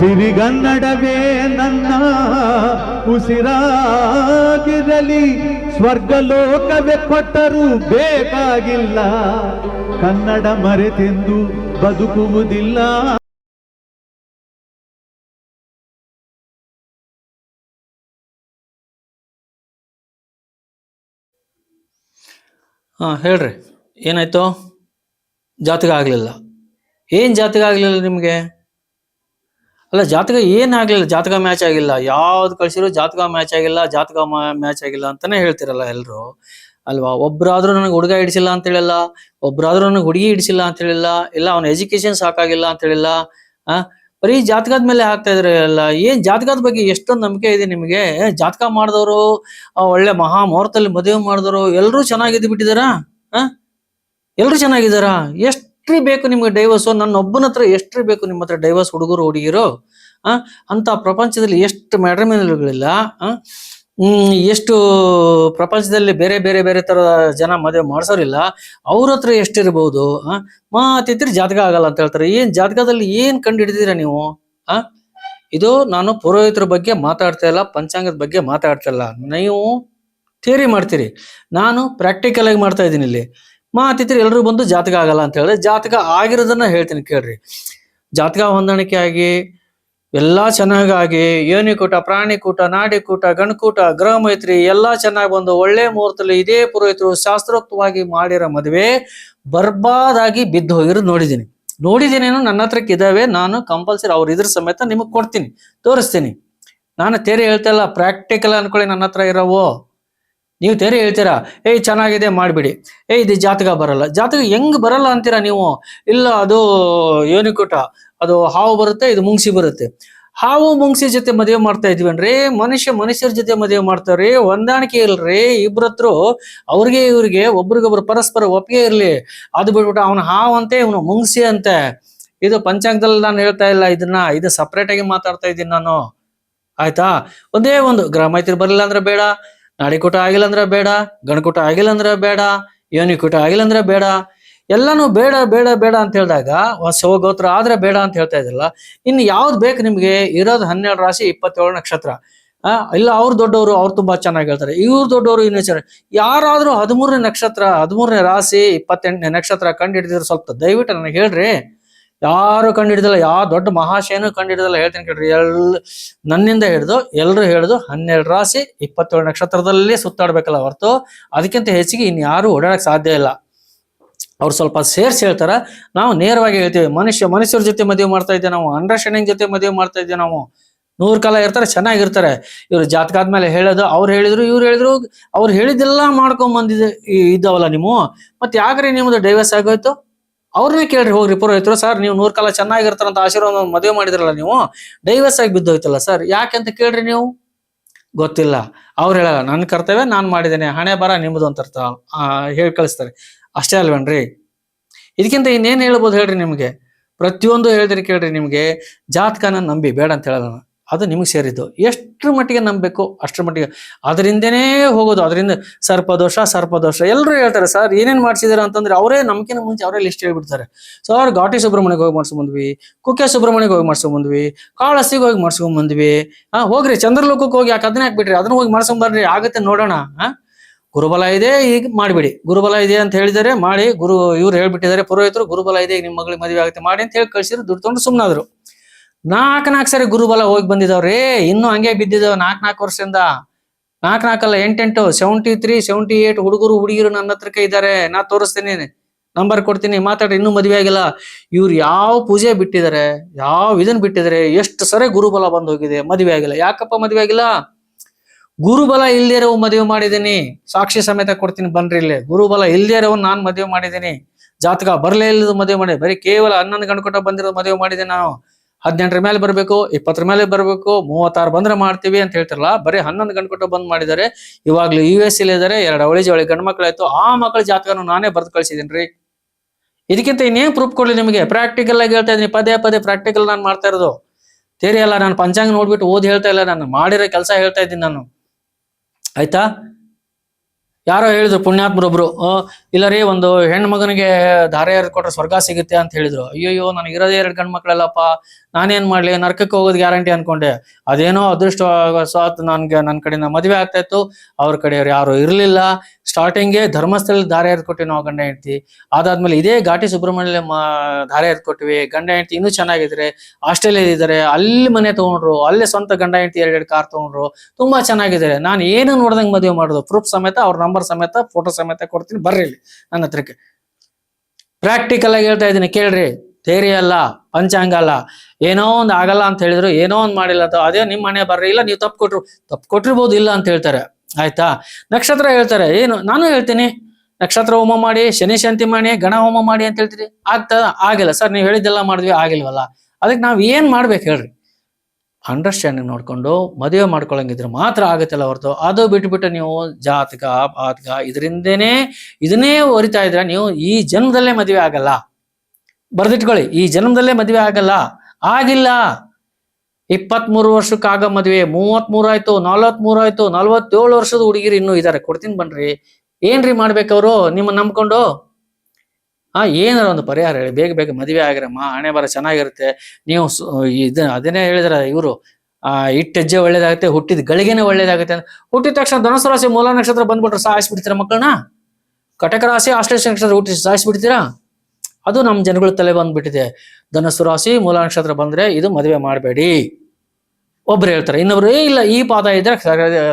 ಸಿರಿಗನ್ನಡವೇ ನನ್ನ ಉಸಿರಾಗಿರಲಿ, ಸ್ವರ್ಗಲೋಕವೇ ಕೊಟ್ಟರೂ ಬೇಕಾಗಿಲ್ಲ. ಕನ್ನಡ ಮರೆತೆಂದು ಬದುಕುವುದಿಲ್ಲ. ಹಾಂ, ಹೇಳ್ರಿ. ಏನಾಯ್ತು? ಜಾತಕ ಏನ್ ಆಗಲಿಲ್ಲ ನಿಮಗೆ? ಅಲ್ಲ, ಜಾತಕ ಏನಾಗ್ಲಿಲ್ಲ ಜಾತಕ ಮ್ಯಾಚ್ ಆಗಿಲ್ಲ. ಯಾವ್ದು ಕಳ್ಸಿರೋ ಜಾತಕ ಮ್ಯಾಚ್ ಆಗಿಲ್ಲ, ಜಾತಕ ಮ್ಯಾಚ್ ಆಗಿಲ್ಲ ಅಂತಾನೆ ಹೇಳ್ತಿರಲ್ಲ ಎಲ್ಲರೂ ಅಲ್ವಾ? ಒಬ್ರಾದ್ರೂ ನನಗೆ ಹುಡುಗ ಹಿಡಿಸಿಲ್ಲ ಅಂತ ಹೇಳಿಲ್ಲ, ಒಬ್ರಾದ್ರೂ ನನಗೆ ಹುಡುಗಿ ಹಿಡಿಸಿಲ್ಲ ಅಂತ ಹೇಳಿಲ್ಲ, ಇಲ್ಲ ಅವ್ನ ಎಜುಕೇಶನ್ ಸಾಕಾಗಿಲ್ಲ ಅಂತ ಹೇಳಿಲ್ಲ, ಆ? ಬರೀ ಜಾತಕದ ಮೇಲೆ ಹಾಕ್ತಾ ಇದ್ರೆ ಎಲ್ಲ. ಏನ್ ಜಾತಕದ ಬಗ್ಗೆ ಎಷ್ಟೊಂದು ನಂಬಿಕೆ ಇದೆ ನಿಮಗೆ? ಜಾತಕ ಮಾಡಿದವರು ಒಳ್ಳೆ ಮಹಾ ಮುಹೂರ್ತದಲ್ಲಿ ಮದುವೆ ಮಾಡಿದವರು ಎಲ್ಲರೂ ಚೆನ್ನಾಗಿದ್ದು ಬಿಟ್ಟಿದಾರಾ? ಆ? ಎಲ್ಲರೂ ಚೆನ್ನಾಗಿದ್ದಾರಾ ಎಷ್ಟ್ರಿ ಬೇಕು ನಿಮ್ಗೆ ಡೈವರ್ಸು ನನ್ನ ಒಬ್ಬನ ಹತ್ರ ಎಷ್ಟ್ರಿ ಬೇಕು ನಿಮ್ಮ ಹತ್ರ ಡೈವರ್ಸ್ ಹುಡುಗರು, ಹುಡುಗಿರು? ಅಂತ ಪ್ರಪಂಚದಲ್ಲಿ ಎಷ್ಟು ಮ್ಯಾಟ್ರಿಮಿನಲ್ಗಳಿಲ್ಲ ಎಷ್ಟು ಪ್ರಪಂಚದಲ್ಲಿ ಬೇರೆ ಬೇರೆ ಬೇರೆ ತರ ಜನ ಮದುವೆ ಮಾಡಿಸೋರಿಲ್ಲ, ಅವ್ರ ಹತ್ರ ಎಷ್ಟಿರ್ಬೋದು ಮಾತಿದ್ರೆ ಜಾತಕ ಆಗಲ್ಲ ಅಂತ ಹೇಳ್ತಾರೆ. ಏನು ಜಾತಕದಲ್ಲಿ ಏನು ಕಂಡು ಹಿಡಿದಿರ ನೀವು ಇದು ನಾನು ಪುರೋಹಿತರ ಬಗ್ಗೆ ಮಾತಾಡ್ತಾ ಇಲ್ಲ, ಪಂಚಾಂಗದ ಬಗ್ಗೆ ಮಾತಾಡ್ತಾ ಇಲ್ಲ. ನೀವು ಥಿಯರಿ ಮಾಡ್ತೀರಿ. ನಾನು ಪ್ರಾಕ್ಟಿಕಲ್ ಆಗಿ ಮಾಡ್ತಾ ಇದ್ದೀನಿ ಇಲ್ಲಿ. ಮಾತಿದ್ರೆ ಎಲ್ಲರೂ ಬಂದು ಜಾತಕ ಆಗಲ್ಲ ಅಂತ ಹೇಳಿದ್ರೆ ಜಾತಕ ಆಗಿರೋದನ್ನ ಹೇಳ್ತೀನಿ ಕೇಳ್ರಿ. ಜಾತಕ ಹೊಂದಾಣಿಕೆ ಆಗಿ ಎಲ್ಲಾ ಚೆನ್ನಾಗಾಗಿ ಯೋನಿಕೂಟ ಪ್ರಾಣಿಕೂಟ, ನಾಡಿಕೂಟ, ಗಣಕೂಟ, ಗೃಹ ಮೈತ್ರಿ ಎಲ್ಲಾ ಚೆನ್ನಾಗಿ ಬಂದು ಒಳ್ಳೆ ಮುಹೂರ್ತದಲ್ಲಿ ಇದೇ ಪುರೋಹಿತರು ಶಾಸ್ತ್ರೋಕ್ತವಾಗಿ ಮಾಡಿರೋ ಮದುವೆ ಬರ್ಬಾದಾಗಿ ಬಿದ್ದು ಹೋಗಿರೋದು ನೋಡಿದ್ದೀನಿ. ನೋಡಿದ್ದೀನೇನು ನನ್ನ ಹತ್ರಕ್ಕೆ ಇದಾವೆ ನಾನು ಕಂಪಲ್ಸರಿ ಅವ್ರು ಇದ್ರ ಸಮೇತ ನಿಮಗೆ ಕೊಡ್ತೀನಿ, ತೋರಿಸ್ತೀನಿ. ನಾನು ತೇರೆ ಹೇಳ್ತಾ ಇಲ್ಲ ಪ್ರಾಕ್ಟಿಕಲ್ ಅನ್ಕೊಳ್ಳಿ ನನ್ನ ಹತ್ರ ಇರೋವು. ನೀವು ತೆರೆ ಹೇಳ್ತೀರಾ, ಏಯ್, ಚೆನ್ನಾಗಿದೆ, ಮಾಡಿಬಿಡಿ. ಏಯ್, ಇದು ಜಾತಕ ಬರಲ್ಲ. ಜಾತಕ ಹೆಂಗ್ ಬರಲ್ಲ ಅಂತೀರಾ ನೀವು? ಇಲ್ಲ, ಅದು ಯೋನಿಕೂಟ ಅದು ಹಾವು ಬರುತ್ತೆ, ಇದು ಮುಂಗ್ಸಿ ಬರುತ್ತೆ. ಹಾವು, ಮುಂಗ್ಸಿ ಜೊತೆ ಮದುವೆ ಮಾಡ್ತಾ ಇದ್ವನ್ರಿ ಮನುಷ್ಯ ಮನುಷ್ಯರ ಜೊತೆ ಮದುವೆ ಮಾಡ್ತಾರ್ರಿ ಹೊಂದಾಣಿಕೆ ಇಲ್ರಿ, ಇಬ್ರತ್ರು, ಅವ್ರಿಗೆ ಇವ್ರಿಗೆ, ಒಬ್ರಿಗೊಬ್ರು ಪರಸ್ಪರ ಒಪ್ಪಿಗೆ ಇರ್ಲಿ. ಅದು ಬಿಟ್ಬಿಟ್ಟು ಅವನ ಹಾವು ಅಂತೆ, ಇವನು ಮುಂಗ್ಸಿ ಅಂತೆ. ಇದು ಪಂಚಾಂಗದಲ್ಲಿ ನಾನು ಹೇಳ್ತಾ ಇಲ್ಲ ಇದನ್ನ, ಇದು ಸಪ್ರೇಟ್ ಆಗಿ ಮಾತಾಡ್ತಾ ಇದ್ದೀನಿ ನಾನು. ಆಯ್ತಾ? ಒಂದೇ ಒಂದು ಗ್ರಾಮ ಮೈತ್ರಿ ಬರಲಿಲ್ಲ ಅಂದ್ರೆ ಬೇಡ ನಾಡಿಕೂಟ ಆಗಿಲ್ಲ ಅಂದ್ರೆ ಬೇಡ ಗಣಕೂಟ ಆಗಿಲ್ಲ ಅಂದ್ರೆ ಬೇಡ ಯೋನಿಕೂಟ ಆಗಿಲ್ಲ ಅಂದ್ರೆ ಬೇಡ. ಎಲ್ಲಾನು ಬೇಡ ಬೇಡ ಬೇಡ ಅಂತ ಹೇಳಿದಾಗ ಗೋತ್ರ ಆದ್ರೆ ಬೇಡ ಅಂತ ಹೇಳ್ತಾ ಇದ್ರಲ್ಲ, ಇನ್ನು ಯಾವ್ದು ಬೇಕು ನಿಮ್ಗೆ? ಇರೋದು ಹನ್ನೆರಡು ರಾಶಿ ಇಪ್ಪತ್ತೇಳು ನಕ್ಷತ್ರ. ಆ, ಇಲ್ಲ ಅವ್ರು ದೊಡ್ಡವರು, ಅವ್ರು ತುಂಬಾ ಚೆನ್ನಾಗಿ ಹೇಳ್ತಾರೆ. ಇವ್ರು ದೊಡ್ಡವರು ಇನ್ನೂ ಚೆನ್ನಾಗಿ ಯಾರಾದ್ರೂ ಹದಿಮೂರನೇ ನಕ್ಷತ್ರ, ಹದಿಮೂರನೇ ರಾಶಿ ಇಪ್ಪತ್ತೆಂಟನೇ ನಕ್ಷತ್ರ ಕಂಡು ಹಿಡಿದಿದ್ರು ಸ್ವಲ್ಪ ದಯವಿಟ್ಟು ನನಗೆ ಹೇಳ್ರಿ. ಯಾರು ಕಂಡು ಯಾವ ದೊಡ್ಡ ಮಹಾಶಯನು ಕಂಡು ಹೇಳ್ತೀನಿ ಕೇಳ್ರಿ, ಎಲ್, ನನ್ನಿಂದ ಹಿಡಿದು ಎಲ್ಲರೂ ಹಿಡಿದು ಹನ್ನೆರಡು ರಾಶಿ ಇಪ್ಪತ್ತೇಳು ನಕ್ಷತ್ರದಲ್ಲಿ ಸುತ್ತಾಡ್ಬೇಕಲ್ಲ ಹೊರತು, ಅದಕ್ಕಿಂತ ಹೆಚ್ಚಿಗೆ ಇನ್ಯಾರು ಓಡಾಡಕ್ ಸಾಧ್ಯ ಇಲ್ಲ. ಅವ್ರು ಸ್ವಲ್ಪ ಸೇರ್ಸಿ ಹೇಳ್ತಾರ, ನಾವು ನೇರವಾಗಿ ಹೇಳ್ತೀವಿ, ಮನುಷ್ಯ ಮನುಷ್ಯರ ಜೊತೆ ಮದುವೆ ಮಾಡ್ತಾ ಇದ್ದೇವೆ ನಾವು ಅಂಡರ್ಸ್ಟ್ಯಾಂಡಿಂಗ್ ಜೊತೆ ಮದುವೆ ಮಾಡ್ತಾ ಇದ್ದೇವೆ ನಾವು. ನೂರು ಕಾಲ ಇರ್ತಾರೆ, ಚೆನ್ನಾಗಿರ್ತಾರೆ. ಇವ್ರು ಜಾತಕ ಆದ್ಮೇಲೆ ಹೇಳೋದು, ಅವ್ರು ಹೇಳಿದ್ರು, ಇವ್ರು ಹೇಳಿದ್ರು, ಅವ್ರು ಹೇಳಿದ್ದೆಲ್ಲ ಮಾಡ್ಕೊಂಡ್ ಬಂದಿದೆ ಇದ್ದಾವಲ್ಲ ನೀವು. ಮತ್ತೆ ಯಾಕ್ರಿ ನಿಮ್ದು ಡೈವರ್ಸ್ ಆಗೋಯ್ತು? ಅವ್ರನ್ನೇ ಕೇಳ್ರಿ, ಹೋಗ್ರಿ, ಪುರೋಹಿತರು. ಸರ್, ನೀವು ನೂರ್ ಕಾಲ ಚೆನ್ನಾಗಿರ್ತಾರಂತ ಆಶೀರ್ವಾದ ಮದುವೆ ಮಾಡಿದ್ರಲ್ಲ ನೀವು ಡೈವರ್ಸ್ ಆಗಿ ಬಿದ್ದೋಯ್ತಲ್ಲ ಸರ್, ಯಾಕೆ ಕೇಳ್ರಿ ನೀವು? ಗೊತ್ತಿಲ್ಲ. ಅವ್ರು ಹೇಳಲ್ಲ, ನನ್ನ ಕರ್ತವ್ಯ ನಾನು ಮಾಡಿದ್ದೇನೆ, ಹಣೆ ಬರ ನಿಮ್ಮದು ಅಂತ ಅರ್ಥ. ಹೇಳಿ ಕಳಿಸ್ತಾರೆ. ಅಷ್ಟೇ ಅಲ್ವೇನ್ರಿ? ಇದಕ್ಕಿಂತ ಇನ್ನೇನು ಹೇಳ್ಬೋದು ಹೇಳ್ರಿ ನಿಮಗೆ? ಪ್ರತಿಯೊಂದು ಹೇಳಿದ್ರಿ ಕೇಳ್ರಿ ನಿಮಗೆ, ಜಾತಕನ ನಂಬಿ, ಬೇಡ ಅಂತ ಹೇಳಲ್ಲ ನಾನು. ಅದು ನಿಮಗೆ ಸೇರಿದ್ದು. ಎಷ್ಟು ಮಟ್ಟಿಗೆ ನಂಬಬೇಕು, ಅಷ್ಟರ ಮಟ್ಟಿಗೆ. ಅದರಿಂದನೇ ಹೋಗೋದು. ಅದರಿಂದ ಸರ್ಪದೋಷ ಸರ್ಪದೋಷ ಎಲ್ಲರೂ ಹೇಳ್ತಾರೆ, ಸರ್, ಏನೇನು ಮಾಡ್ಸಿದಾರೆ ಅಂತಂದ್ರೆ ಅವರೇ ನಮ್ಕಿನ ಮುಂಚೆ ಅವರೇ ಲಿಸ್ಟ್ ಹೇಳ್ಬಿಡ್ತಾರೆ. ಸರ್, ಘಾಟಿ ಸುಬ್ರಹ್ಮಣ್ಯಕ್ಕೆ ಹೋಗಿ ಮಾಡ್ಸ್ಕೊಂಡ್ ಬಂದ್ವಿ. ಕುಕ್ಕೆ ಸುಬ್ರಹ್ಮಣ್ಯಕ್ಕೆ ಹೋಗಿ ಮಾಡ್ಸ್ಕೊಂಡ್ ಬಂದ್ವಿ. ಕಾಳಸ್ತಿಗೆ ಹೋಗಿ ಮಾಡ್ಸ್ಕೊಂಡ್ ಬಂದ್ವಿ. ಹಾ, ಹೋಗ್ರಿ. ಚಂದ್ರಲೋಕಕ್ಕೆ ಹೋಗಿ ಯಾಕೆ ಅದನ್ನ ಹಾಕ್ಬಿಟ್ರಿ? ಅದನ್ನ ಹೋಗಿ ಮಾಡ್ಸ್ಕೊಂಡ್ ಬರ್ರಿ. ಆಗತ್ತೆ ನೋಡೋಣ. ಗುರುಬಲ ಇದೆ, ಈಗ ಮಾಡಿಬಿಡಿ. ಗುರುಬಲ ಇದೆ ಅಂತ ಹೇಳಿದರೆ ಮಾಡಿ. ಗುರು ಇವ್ರು ಹೇಳ್ಬಿಟ್ಟಿದ್ದಾರೆ, ಪುರೋಹಿತರು, ಗುರುಬಲ ಇದೆ, ಈಗ ನಿಮ್ಮ ಮಗಳಿಗೆ ಮದುವೆ ಆಗುತ್ತೆ. ಮಾಡಿ ಅಂತ ಹೇಳಿ ಕಳ್ಸಿದ್ರು ದುಡ್ಡು ತೊಗೊಂಡು ಸುಮ್ಮನಾದ್ರು ನಾಲ್ಕು ನಾಲ್ಕು ಸರಿ ಗುರುಬಲ ಹೋಗಿ ಬಂದಿದಾವ್ರಿ ಇನ್ನೂ ಹಂಗೆ ಬಿದ್ದಿದಾವ ನಾಲ್ಕು ನಾಲ್ಕು ವರ್ಷದಿಂದ. ನಾಲ್ಕು ನಾಲ್ಕಲ್ಲ ಎಂಟೆಂಟು ಸೆವೆಂಟಿ ತ್ರೀ ಸೆವೆಂಟಿ ಏಟ್ ಹುಡುಗರು, ಹುಡುಗಿರು ನನ್ನ ಹತ್ರಕ್ಕೆ ಇದ್ದಾರೆ. ನಾ ತೋರಿಸ್ತೀನಿ, ನಂಬರ್ ಕೊಡ್ತೀನಿ, ಮಾತಾಡ್ರಿ, ಇನ್ನೂ ಮದುವೆ ಆಗಿಲ್ಲ. ಇವ್ರು ಯಾವ ಪೂಜೆ ಬಿಟ್ಟಿದ್ದಾರೆ, ಯಾವ ಇದನ್ ಬಿಟ್ಟಿದ್ದಾರೆ, ಎಷ್ಟು ಸರಿ ಗುರುಬಲ ಬಂದು ಹೋಗಿದೆ, ಮದುವೆ ಆಗಿಲ್ಲ. ಯಾಕಪ್ಪ ಮದುವೆ ಆಗಿಲ್ಲ? ಗುರುಬಲ ಇಲ್ದಿರೋ ಮದುವೆ ಮಾಡಿದ್ದೀನಿ. ಸಾಕ್ಷಿ ಸಮೇತ ಕೊಡ್ತೀನಿ, ಬನ್ರಿ ಇಲ್ಲಿ. ಗುರುಬಲ ಇಲ್ದಿರೋ ನಾನು ಮದುವೆ ಮಾಡಿದ್ದೀನಿ. ಜಾತಕ ಬರಲೇ ಇಲ್ಲದ ಮದುವೆ ಮಾಡಿ, ಬರೀ ಕೇವಲ ಹನ್ನೊಂದು ಗಂಟೆ ಬಂದಿರೋ ಮದುವೆ ಮಾಡಿದೆ ನಾನು. ಹದಿನೆಂಟರ ಮೇಲೆ ಬರಬೇಕು, ಇಪ್ಪತ್ತರ ಮೇಲೆ ಬರಬೇಕು, ಮೂವತ್ತಾರು ಬಂದ್ರೆ ಮಾಡ್ತೀವಿ ಅಂತ ಹೇಳ್ತಿರಲ್ಲ, ಬರೀ ಹನ್ನೊಂದು ಗಂಟೆ ಬಂದ್ ಮಾಡಿದ್ದಾರೆ ಇವಾಗ್ಲೂ ಯು ಎಸ್ ಇದ್ದಾರೆ ಎರಡು ಅವಳಿ ಜವಳಿ ಗಂಡು ಮಕ್ಕಳಾಯ್ತು, ಆ ಮಕ್ಕಳ ಜಾತಕನು ನಾನೇ ಬರೆದು ಕಳ್ಸಿದ್ದೀನಿ ಇದಕ್ಕಿಂತ ಇನ್ನೇನ್ ಪ್ರೂಫ್ ಕೊಡ್ಲಿ ನಿಮಗೆ? ಪ್ರಾಕ್ಟಿಕಲ್ ಆಗಿ ಹೇಳ್ತಾ ಇದೀನಿ ಪದೇ ಪದೇ ಪ್ರಾಕ್ಟಿಕಲ್ ನಾನು ಮಾಡ್ತಾ ಇರೋದು. ತೇರಿ ಅಲ್ಲ, ನಾನು ಪಂಚಾಂಗ ನೋಡ್ಬಿಟ್ಟು ಓದಿ ಹೇಳ್ತಾ ಇಲ್ಲ ನಾನು, ಮಾಡಿರೋ ಕೆಲಸ ಹೇಳ್ತಾ ಇದ್ದೀನಿ ನಾನು. ಆಯ್ತಾ? ಯಾರೋ ಹೇಳಿದ್ರು, ಪುಣ್ಯಾತ್ಮರೊಬ್ರು ಇಲ್ಲ ರೀ, ಒಂದು ಹೆಣ್ಣು ಮಗನಿಗೆ ಧಾರೆ ಎರೆದು ಕೊಟ್ರೆ ಸ್ವರ್ಗ ಸಿಗುತ್ತೆ ಅಂತ ಹೇಳಿದ್ರು. ಅಯ್ಯಯ್ಯೋ, ನನಗೆ ಇರೋದೇ ಎರಡು ಗಂಡು ಮಕ್ಕಳಲ್ಲಪ್ಪ, ನಾನೇನ್ ಮಾಡ್ಲಿ, ನರ್ಕಕ್ಕೆ ಹೋಗೋದು ಗ್ಯಾರಂಟಿ ಅನ್ಕೊಂಡೆ. ಅದೇನೋ ಅದೃಷ್ಟ ಸಾತ್ ನನ್ಗೆ ನನ್ನ ಕಡೆಯಿಂದ ಮದುವೆ ಆಗ್ತಾ ಇತ್ತು, ಅವ್ರ ಕಡೆಯವ್ರು ಯಾರು ಇರ್ಲಿಲ್ಲ. ಸ್ಟಾರ್ಟಿಂಗ್ಗೆ ಧರ್ಮಸ್ಥಳದಲ್ಲಿ ಧಾರೆ ಎರೆದು ಕೊಟ್ಟಿ ನಾವು, ಗಂಡ, ಹೆಂಡ್ತಿ. ಅದಾದ್ಮೇಲೆ ಇದೇ ಘಾಟಿ ಸುಬ್ರಹ್ಮಣ್ಯ ಧಾರೆ ಎರೆದು ಕೊಟ್ಟಿವಿ, ಗಂಡ, ಹೆಂಡ್ತಿ ಇನ್ನೂ ಚೆನ್ನಾಗಿದ್ರೆ ಆಸ್ಟ್ರೇಲಿಯಾ ಇದ್ದಾರೆ, ಅಲ್ಲಿ ಮನೆ ತಗೊಂಡ್ರು, ಅಲ್ಲೇ ಸ್ವಂತ ಗಂಡ, ಹೆಂಡ್ತಿ ಎರಡೆರಡು ಕಾರ್ ತಗೊಂಡ್ರು, ತುಂಬಾ ಚೆನ್ನಾಗಿದ್ದಾರೆ. ನಾನು ಏನು ನೋಡ್ದಂಗೆ ಮದುವೆ ಮಾಡೋದು ಪ್ರೂಫ್ ಸಮೇತ ಅವ್ರ ನಂಬರ್ ಸಮೇತ ಫೋಟೋ ಸಮೇತ ಕೊಡ್ತೀನಿ. ಬರ್ರಿ ಇಲ್ಲಿ, ನನ್ನ ಹತ್ರಕ್ಕೆ. ಪ್ರಾಕ್ಟಿಕಲ್ ಆಗಿ ಹೇಳ್ತಾ ಇದ್ದೀನಿ, ಕೇಳ್ರಿ. ಥೇರಿ ಅಲ್ಲ, ಪಂಚಾಂಗ ಅಲ್ಲ. ಏನೋ ಒಂದು ಆಗಲ್ಲ ಅಂತ ಹೇಳಿದ್ರು, ಏನೋ ಒಂದು ಮಾಡಿಲ್ಲ ಅಥವಾ ಅದೇ ನಿಮ್ಮ ಮನೆ ಬರ್ರಿ, ಇಲ್ಲ ನೀವು ತಪ್ಪು ಕೊಟ್ರು, ತಪ್ಪು ಕೊಟ್ಟಿರ್ಬೋದು, ಇಲ್ಲ ಅಂತ ಹೇಳ್ತಾರೆ. ಆಯ್ತಾ? ನಕ್ಷತ್ರ ಹೇಳ್ತಾರೆ, ಏನು, ನಾನು ಹೇಳ್ತೀನಿ. ನಕ್ಷತ್ರ ಹೋಮ ಮಾಡಿ, ಶನಿ ಶಾಂತಿ ಮಾಡಿ, ಗಣ ಹೋಮ ಮಾಡಿ ಅಂತ ಹೇಳ್ತೀರಿ? ಆಗ್ತದ ಆಗಿಲ್ಲ. ಸರ್, ನೀವು ಹೇಳಿದ್ದೆಲ್ಲ ಮಾಡಿದ್ವಿ, ಆಗಿಲ್ವಲ್ಲ. ಅದಕ್ಕೆ ನಾವ್ ಏನ್ ಮಾಡ್ಬೇಕು ಹೇಳ್ರಿ? ಅಂಡರ್ಸ್ಟ್ಯಾಂಡಿಂಗ್ ನೋಡಿಕೊಂಡು ಮದುವೆ ಮಾಡ್ಕೊಳ್ಳಂಗಿದ್ರೆ ಮಾತ್ರ ಆಗುತ್ತಲ್ಲ ಹೊರತು. ಅದು ಬಿಟ್ಬಿಟ್ಟು ನೀವು ಜಾತಕ, ಪಾತಕ ಇದರಿಂದನೇ ಇದನ್ನೇ ಹೊರಿತಾ ಇದ್ರೆ ನೀವು ಈ ಜನ್ಮದಲ್ಲೇ ಮದುವೆ ಆಗಲ್ಲ. ಬರ್ದಿಟ್ಕೊಳ್ಳಿ, ಈ ಜನ್ಮದಲ್ಲೇ ಮದುವೆ ಆಗಲ್ಲ. ಆಗಿಲ್ಲ. ಇಪ್ಪತ್ಮೂರು ವರ್ಷಕ್ಕಾಗ ಮದುವೆ, ಮೂವತ್ಮೂರು ಆಯಿತು, ನಲವತ್ಮೂರು ಆಯಿತು, ನಲವತ್ತೇಳು ವರ್ಷದ ಹುಡುಗಿರು ಇನ್ನೂ ಇದಾರೆ. ಕೊಡ್ತೀನಿ ಬನ್ರಿ. ಏನ್ರಿ ಮಾಡ್ಬೇಕವ್ರು? ನಿಮ್ಮ ನಂಬ್ಕೊಂಡು. ಆ ಏನಾರ ಒಂದು ಪರಿಹಾರ ಹೇಳಿ ಬೇಗ ಬೇಗ ಮದುವೆ ಆಗಿರಮ್ಮ ಹಣೆ ಬರ ಚೆನ್ನಾಗಿರುತ್ತೆ ನೀವು ಇದು ಅದನ್ನೇ ಹೇಳಿದ್ರ ಇವರು ಆ ಇಟ್ಟ ಹೆಜ್ಜೆ ಒಳ್ಳೇದಾಗುತ್ತೆ ಹುಟ್ಟಿದ ಗಳಿಗೆನೇ ಒಳ್ಳೇದಾಗುತ್ತೆ ಹುಟ್ಟಿದ ತಕ್ಷಣ ಧನಸು ರಾಶಿ ಮೂಲ ನಕ್ಷತ್ರ ಬಂದ್ಬಿಟ್ರೆ ಸಾಯಿಸ್ಬಿಡ್ತೀರಾ ಮಕ್ಕಳನ್ನ? ಕಟಕ ರಾಶಿ ಆಶ್ಲೇಷ ನಕ್ಷತ್ರ ಹುಟ್ಟಿ ಸಾಯಿಸ್ಬಿಡ್ತೀರಾ? ಅದು ನಮ್ಮ ಜನಗಳ ತಲೆ ಬಂದ್ಬಿಟ್ಟಿದೆ. ಧನಸು ರಾಶಿ ಮೂಲ ನಕ್ಷತ್ರ ಬಂದ್ರೆ ಇದು ಮದುವೆ ಮಾಡಬೇಡಿ. ಒಬ್ರು ಹೇಳ್ತಾರೆ ಇನ್ನೊಬ್ರು "ಏ, ಇಲ್ಲ ಈ ಪಾದ ಇದ್ರೆ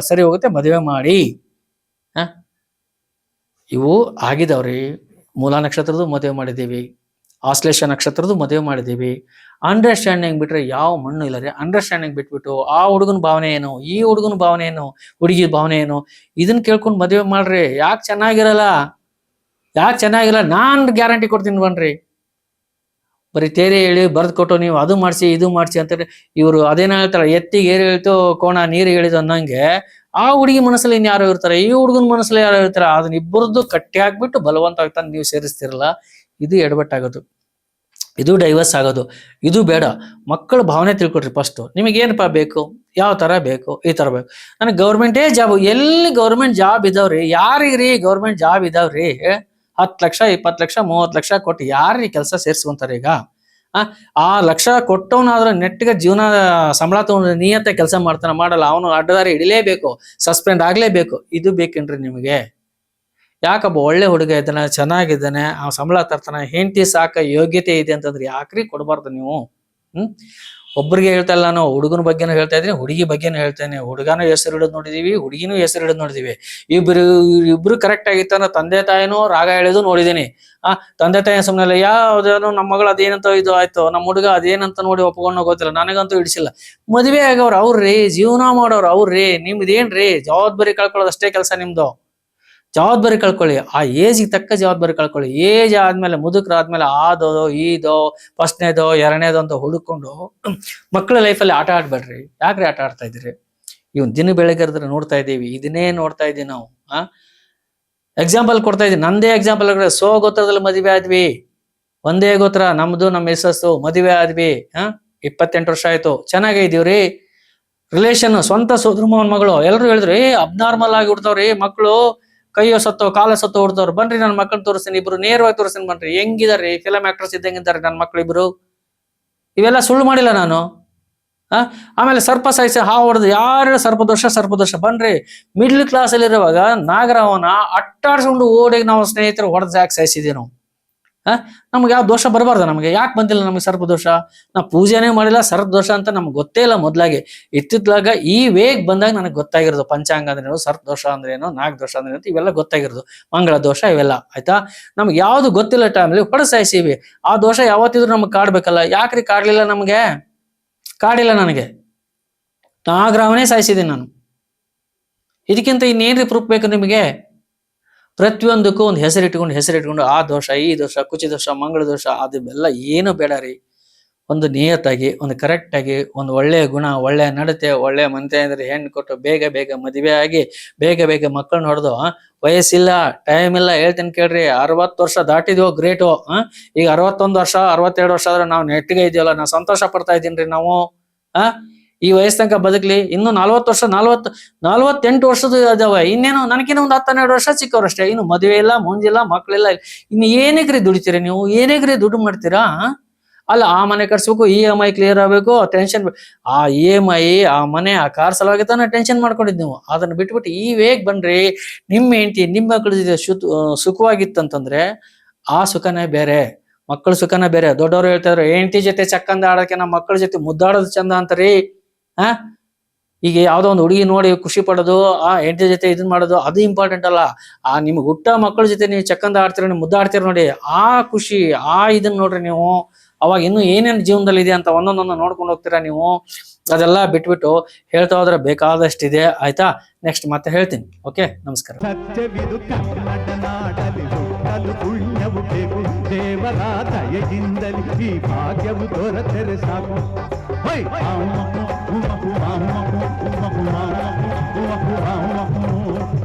ಸರಿ- ಹೋಗುತ್ತೆ ಮದುವೆ ಮಾಡಿ. ಇವು ಆಗಿದವ್ರಿ. ಮೂಲ ನಕ್ಷತ್ರದ ಮದುವೆ ಮಾಡಿದ್ದೀವಿ. ಆಶ್ಲೇಷ ನಕ್ಷತ್ರದ ಮದುವೆ ಮಾಡಿದ್ದೀವಿ. ಅಂಡರ್ಸ್ಟ್ಯಾಂಡಿಂಗ್ ಬಿಟ್ರೆ ಯಾವ ಮಣ್ಣು ಇಲ್ಲ ರೀ. ಅಂಡರ್ಸ್ಟ್ಯಾಂಡಿಂಗ್ ಬಿಟ್ಬಿಟ್ಟು ಆ ಹುಡುಗನ ಭಾವನೆ ಏನು? ಈ ಹುಡುಗನ ಭಾವನೆ ಏನು? ಹುಡುಗಿ ಭಾವನೆ ಏನು? ಇದನ್ನ ಕೇಳ್ಕೊಂಡು ಮದುವೆ ಮಾಡ್ರಿ. ಯಾಕೆ ಚೆನ್ನಾಗಿರಲ್ಲ? ಯಾಕೆ ಚೆನ್ನಾಗಿಲ್ಲ? ನಾನ್ ಗ್ಯಾರಂಟಿ ಕೊಡ್ತೀನಿ ಬನ್ರಿ. ಬರೀ ತೇರೆ ಹೇಳಿ ಬರ್ದ್ ಕೊಟ್ಟು ನೀವು ಅದು ಮಾಡಿಸಿ, ಇದು ಮಾಡಿಸಿ ಅಂತ ಇವರು ಅದೇನ ಹೇಳ್ತಾರೆ ಎತ್ತಿಗೆ ಏರಿ ಹೇಳ್ತು ಕೋಣ, ನೀರು ಹೇಳಿದ್ ಅನ್ನಂಗೆ ಆ ಹುಡುಗಿ ಮನಸ್ಸಲ್ಲಿ ಇನ್ಯಾರೋ ಇರ್ತಾರೆ, ಈ ಹುಡುಗನ ಮನಸ್ಸಲ್ಲಿ ಯಾರೋ ಇರ್ತಾರೆ, ಅದನ್ನ ಇಬ್ಬರದ್ದು ಕಟ್ಟಿ ಹಾಕ್ಬಿಟ್ಟು ಬಲವಂತ ಆಗ್ತಾನೆ ನೀವು ಸೇರಿಸ್ತಿರಲ್ಲ, ಇದು ಎಡವಟ್ಟಾಗೋದು ಇದು ಡೈವರ್ಸ್ ಆಗೋದು. ಇದು ಬೇಡ. ಮಕ್ಕಳ ಭಾವನೆ ತಿಳ್ಕೊಡ್ರಿ ಫಸ್ಟ್ ನಿಮಗೆ ಏನಪ್ಪ ಬೇಕು? ಯಾವ ತರ ಬೇಕು? ಈ ತರ ಬೇಕು. ನನಗೆ ಗೌರ್ಮೆಂಟೇ ಜಾಬ್ ಎಲ್ಲಿ ಗೌರ್ಮೆಂಟ್ ಜಾಬ್ ಇದಾವ್ರಿ? ರೀ ಗೌರ್ಮೆಂಟ್ ಜಾಬ್ ಇದಾವ್ರಿ? ಹತ್ತು ಲಕ್ಷ, ಇಪ್ಪತ್ತು ಲಕ್ಷ, ಮೂವತ್ತು ಲಕ್ಷ ಕೊಟ್ಟು ಯಾರು ಕೆಲಸ ಸೇರಿಸ್ಕೊಂತಾರೆ ಈಗ? ಆ ಲಕ್ಷ ಕೊಟ್ಟವನಾದ್ರೆ ನೆಟ್ಟಿಗೆ ಜೀವನ, ಸಂಬಳ ತಗೊಂಡು ನಿಯತ್ತೆ ಕೆಲಸ ಮಾಡ್ತಾನ, ಮಾಡಲ್ಲ. ಅವನು ಅಡ್ಡದಾರಿ ಹಿಡಿಲೇಬೇಕು, ಸಸ್ಪೆಂಡ್ ಆಗ್ಲೇಬೇಕು. ಇದು ಬೇಕೇನ್ರಿ ನಿಮಗೆ? ಯಾಕಬ್ಬ ಒಳ್ಳೆ ಹುಡುಗ ಇದ್ದಾನೆ, ಚೆನ್ನಾಗಿದ್ದಾನೆ, ಆ ಸಂಬಳ ತರ್ತಾನೆ, ಹೆಂಡತಿ ಸಾಕ ಯೋಗ್ಯತೆ ಇದೆ ಅಂತಂದ್ರೆ ಯಾಕ್ರಿ ಕೊಡಬಾರ್ದು ನೀವು? ಹ್ಮ್? ಒಬ್ರಿಗೆ ಹೇಳ್ತಾ ಇಲ್ಲ ನಾನು, ಹುಡುಗನ ಬಗ್ಗೆನೂ ಹೇಳ್ತಾ ಇದ್ದೀನಿ, ಹುಡುಗಿ ಬಗ್ಗೆನೂ ಹೇಳ್ತೇನೆ ಹುಡುಗನೂ ಹೆಸರು ಹಿಡಿದು ನೋಡಿದೀವಿ, ಹುಡುಗಿನೂ ಹೆಸರು ಹಿಡಿದು ನೋಡಿದೀವಿ. ಇಬ್ರು ಇಬ್ರು ಕರೆಕ್ಟ್ ಆಗಿತ್ತು ತಂದೆ ತಾಯಿನೂ ರಾಗ ಹೇಳಿದು ನೋಡಿದೀನಿ ಆ, ತಂದೆ ತಾಯಿ ಸುಮ್ಮನೆ ಯಾವುದೇನೋ ನಮ್ಮ ಮಗಳು ಅದೇನಂತ ಇದು ಆಯ್ತು, ನಮ್ಮ ಹುಡುಗ ಅದೇನಂತ ನೋಡಿ ಒಪ್ಕೊಂಡು ಗೊತ್ತಿಲ್ಲ, ನನಗಂತೂ ಹಿಡಿಸಿಲ್ಲ. ಮದ್ವೆ ಆಗವ್ರು ಅವ್ರಿ ಜೀವನ ಮಾಡೋರು ಅವ್ರಿ ನಿಮ್ದೇನ್ರಿ? ಜವಾಬ್ದಾರಿ ಕಳ್ಕೊಳ್ಳೋದು ಅಷ್ಟೇ ಕೆಲಸ ನಿಮ್ದು. ಜವಾಬ್ದಾರಿ ಕಳ್ಕೊಳ್ಳಿ. ಆ ಏಜಿಗೆ ತಕ್ಕ ಜವಾಬ್ದಾರಿ ಕಳ್ಕೊಳ್ಳಿ. ಏಜ್ ಆದ್ಮೇಲೆ ಮುದುಕರಾದ್ಮೇಲೆ ಆದೋ ಈದೋ, ಫಸ್ಟ್ನೇದೋ, ಎರಡನೇದೋ ಅಂತ ಹುಡುಕೊಂಡು ಮಕ್ಕಳ ಲೈಫಲ್ಲಿ ಆಟ ಆಡ್ಬೇಡ್ರಿ. ಯಾಕ್ರಿ ಆಟ ಆಡ್ತಾ ಇದ್ದೀರಿ? ಇವ್ ದಿನ ಬೆಳಗ್ಗೆ ನೋಡ್ತಾ ಇದ್ದೀವಿ. ಇದನ್ನೇ ನೋಡ್ತಾ ಇದ್ದೀವಿ ನಾವು, ಆ? ಎಕ್ಸಾಂಪಲ್ ಕೊಡ್ತಾ ಇದ್ದೀನಿ. ನಂದೇ ಎಕ್ಸಾಂಪಲ್ ಸೋ ಗೋತ್ರದಲ್ಲಿ ಮದುವೆ ಆದ್ವಿ. ಒಂದೇ ಗೋತ್ರ, ನಮ್ದು ನಮ್ಮ ಯಶಸ್ಸು, ಮದುವೆ ಆದ್ವಿ ಹಾ ಇಪ್ಪತ್ತೆಂಟು ವರ್ಷ ಆಯ್ತು. ಚೆನ್ನಾಗೇ ಇದೀವ್ರಿ? ರಿಲೇಷನ್ ಸ್ವಂತ ಸೋದ್ರ ಮಗಳು. ಎಲ್ರು ಹೇಳಿದ್ರು, ಏ ಅಬ್ನಾರ್ಮಲ್ ಆಗಿ ಹುಡ್ತಾವ್ರಿ ಮಕ್ಕಳು ಕೈಯೋ ಸತ್ತೋ ಕಾಲ ಸತ್ತೋ ಹೊಡೆದವ್ರು. ಬನ್ರಿ ನನ್ನ ಮಕ್ಕಳು ತೋರಿಸ್ತೀನಿ, ಇಬ್ರು ನೇರವಾಗಿ ತೋರಿಸ್ತೀನಿ ಬನ್ರಿ. ಹೆಂಗಿದಾರೆ ಫಿಲಮ್ ಆಕ್ಟರ್ಸ್ ಇದ್ದಂಗಿದ್ದಾರೆ ನನ್ನ ಮಕ್ಕಳಿಬ್ರು ಇವೆಲ್ಲ ಸುಳ್ಳು ಮಾಡಿಲ್ಲ ನಾನು. ಆಮೇಲೆ ಸರ್ಪ ಸಾಯಿಸಿ ಹಾ ಹೊಡೆದು ಯಾರು ಸರ್ಪದೋಷ ಸರ್ಪದೋಷ? ಬನ್ರಿ ಮಿಡ್ಲ್ ಕ್ಲಾಸ್ ಅಲ್ಲಿ ಇರುವಾಗ ನಾಗರಾವನ ಅಟ್ಟಾಡ್ಸ್ಕೊಂಡು ನಾವು ಸ್ನೇಹಿತರು ಹೊಡೆದು ಯಾಕೆ ಸಾಯಿಸಿದೀವಿ ನಾವು. ನಮ್ಗೆ ಯಾವ ದೋಷ ಬರಬಾರ್ದು ನಮಗೆ. ಯಾಕೆ ಬಂದಿಲ್ಲ ನಮಗೆ ಸರ್ಪದೋಷ ನಾವು ಪೂಜೆನೇ ಮಾಡಿಲ್ಲ, ಸರ್ಪ ದೋಷ ಅಂತ ನಮ್ಗೆ ಗೊತ್ತೇ ಇಲ್ಲ ಮೊದ್ಲಾಗೆ. ಇತ್ತಿತ್ಲಾಗ ಈ ವೇಗ್ ಬಂದಾಗ ನನಗೆ ಗೊತ್ತಾಗಿರೋದು ಪಂಚಾಂಗ ಅಂದ್ರೇನು ಅಂದ್ರೆ ಅಂದ್ರೇನು, ನಾಗ ದೋಷ ಅಂದ್ರೆ ಇವೆಲ್ಲ ಗೊತ್ತಾಗಿರೋದು. ಮಂಗಳ ದೋಷ ಇವೆಲ್ಲ, ಆಯ್ತಾ? ನಮ್ಗೆ ಯಾವ್ದು ಗೊತ್ತಿಲ್ಲ ಟೈಮಲ್ಲಿ ಹೊಡೆ ಸಾಯಿಸಿವಿ. ಆ ದೋಷ ಯಾವತ್ತಿದ್ರು ನಮ್ಗೆ ಕಾಡ್ಬೇಕಲ್ಲ. ಯಾಕ್ರಿ ಕಾಡ್ಲಿಲ್ಲ ನಮಗೆ? ಕಾಡಿಲ್ಲ ನನಗೆ. ನಾಗರಾವನೇ ಸಾಯಿಸಿದ್ದೀನಿ ನಾನು. ಇದಕ್ಕಿಂತ ಇನ್ನೇನ್ರಿ ಪ್ರೂಫ್ ಬೇಕು ನಿಮಗೆ? ಪ್ರತಿಯೊಂದಕ್ಕೂ ಒಂದು ಹೆಸರು ಇಟ್ಕೊಂಡು ಹೆಸರು ಇಟ್ಕೊಂಡು, ಆ ದೋಷ, ಈ ದೋಷ, ಕುಚಿ ದೋಷ, ಮಂಗಳ ದೋಷ, ಅದೆಲ್ಲ ಏನು ಬೇಡ ರೀ. ಒಂದು ನಿಯತ್ತಾಗಿ, ಒಂದು ಕರೆಕ್ಟ್ ಆಗಿ ಒಂದು ಒಳ್ಳೆಯ ಗುಣ, ಒಳ್ಳೆಯ ನಡತೆ, ಒಳ್ಳೆಯ ಮಂತೆ ಅಂದರೆ ಹೆಣ್ಣು ಕೊಟ್ಟು ಬೇಗ ಬೇಗ ಮದುವೆ ಆಗಿ, ಬೇಗ ಬೇಗ ಮಕ್ಕಳನ್ನ ಹೊಡೆದು, ವಯಸ್ಸಿಲ್ಲ ಟೈಮ್ ಇಲ್ಲ, ಹೇಳ್ತೀನಿ ಕೇಳ್ರಿ, ಅರವತ್ತು ವರ್ಷ ದಾಟಿದ್ವೋ ಗ್ರೇಟು ಈಗ ಅರವತ್ತೊಂದು ವರ್ಷ, ಅರವತ್ತೆರಡು ವರ್ಷ ಆದ್ರೆ ನಾವು ನೆಟ್ಟಿಗೆ ಇದೆಯಲ್ಲ ನಾವು ಸಂತೋಷ ಪಡ್ತಾ ಇದ್ದೀನಿ ನಾವು, ಆ? ಈ ವಯಸ್ಸು ತನಕ ಬದುಕಲಿ. ಇನ್ನು ನಲ್ವತ್ತು ವರ್ಷ, ನಲ್ವತ್ತು, ನಲ್ವತ್ತೆಂಟು ವರ್ಷದ ಅದಾವ. ಇನ್ನೇನು ನನಗಿನ್ನ ಒಂದು ಹತ್ತು ಹನ್ನೆರಡು ವರ್ಷ ಚಿಕ್ಕವರಷ್ಟೇ ಇನ್ನು ಮದುವೆ ಇಲ್ಲ, ಮುಂಜಿಲ್ಲ ಮಕ್ಕಳಿಲ್ಲ ಇನ್ನು ಏನಕ್ರಿ ದುಡಿತೀರಿ ನೀವು? ಏನಕ್ರಿ ದುಡ್ಡು ಮಾಡ್ತೀರಾ? ಅಲ್ಲ, ಆ ಮನೆ ಕಟ್ಸ್ಬೇಕು ಇ ಎಂ ಐ ಕ್ಲಿಯರ್ ಆಗಬೇಕು ಟೆನ್ಷನ್ ಆ ಇ ಎಂ ಐ, ಆ ಮನೆ, ಆ ಕಾರ್ ಸಲುವಾಗಿ ತಾನೇ ಟೆನ್ಷನ್ ಮಾಡ್ಕೊಂಡಿದ್ ನೀವು. ಅದನ್ನ ಬಿಟ್ಬಿಟ್ಟು ಈ ವೇಗ್ ಬನ್ರಿ. ನಿಮ್ಮ ಹೆಂಡತಿ, ನಿಮ್ಮ ಮಕ್ಕಳ ಜೊತೆ ಸುಖವಾಗಿತ್ತಂತಂದ್ರೆ ಆ ಸುಖನೇ ಬೇರೆ. ಮಕ್ಕಳ ಸುಖನೇ ಬೇರೆ. ದೊಡ್ಡವರು ಹೇಳ್ತಾರೆ ಹೆಂಡತಿ ಜೊತೆ ಚಕ್ಕಂದ ಆಡೋಕೆ ನಮ್ಮ ಮಕ್ಕಳ ಜೊತೆ ಮುದ್ದಾಡೋದು ಚಂದ ಅಂತಾರಿ. ಆ ಈಗ ಯಾವ್ದೋ ಒಂದು ಹುಡುಗಿ ನೋಡಿ ಖುಷಿ ಪಡೋದು, ಆ ಹೆಂಡತಿ ಜೊತೆ ಇದನ್ ಮಾಡೋದು, ಅದು ಇಂಪಾರ್ಟೆಂಟ್ ಅಲ್ಲ. ಆ ನಿಮ್ಗೆ ಹುಟ್ಟ ಮಕ್ಕಳ ಜೊತೆ ನೀವು ಚಕ್ಕಂದ ಆಡ್ತೀರ ನೀವು ಮುದ್ದಾಡ್ತೀರ ನೋಡಿ, ಆ ಖುಷಿ, ಆ ಇದನ್ನ ನೋಡ್ರಿ ನೀವು. ಅವಾಗ ಇನ್ನು ಏನೇನು ಜೀವನದಲ್ಲಿ ಇದೆ ಅಂತ ಒಂದೊಂದೊಂದು ನೋಡ್ಕೊಂಡು ಹೋಗ್ತೀರಾ ನೀವು? ಅದೆಲ್ಲ ಬಿಟ್ಬಿಟ್ಟು ಹೇಳ್ತಾ ಹೋದ್ರೆ ಬೇಕಾದಷ್ಟಿದೆ. ಆಯ್ತಾ? ನೆಕ್ಸ್ಟ್ ಮತ್ತೆ ಹೇಳ್ತೀನಿ. ಓಕೆ ನಮಸ್ಕಾರ. ದೇವರ ಈ ಭಾಗ್ಯವು ದೊರೆತರೆ ಸಾಕು. uma curva, uma curva, uma curva, uma curva, uma curva, uma curva.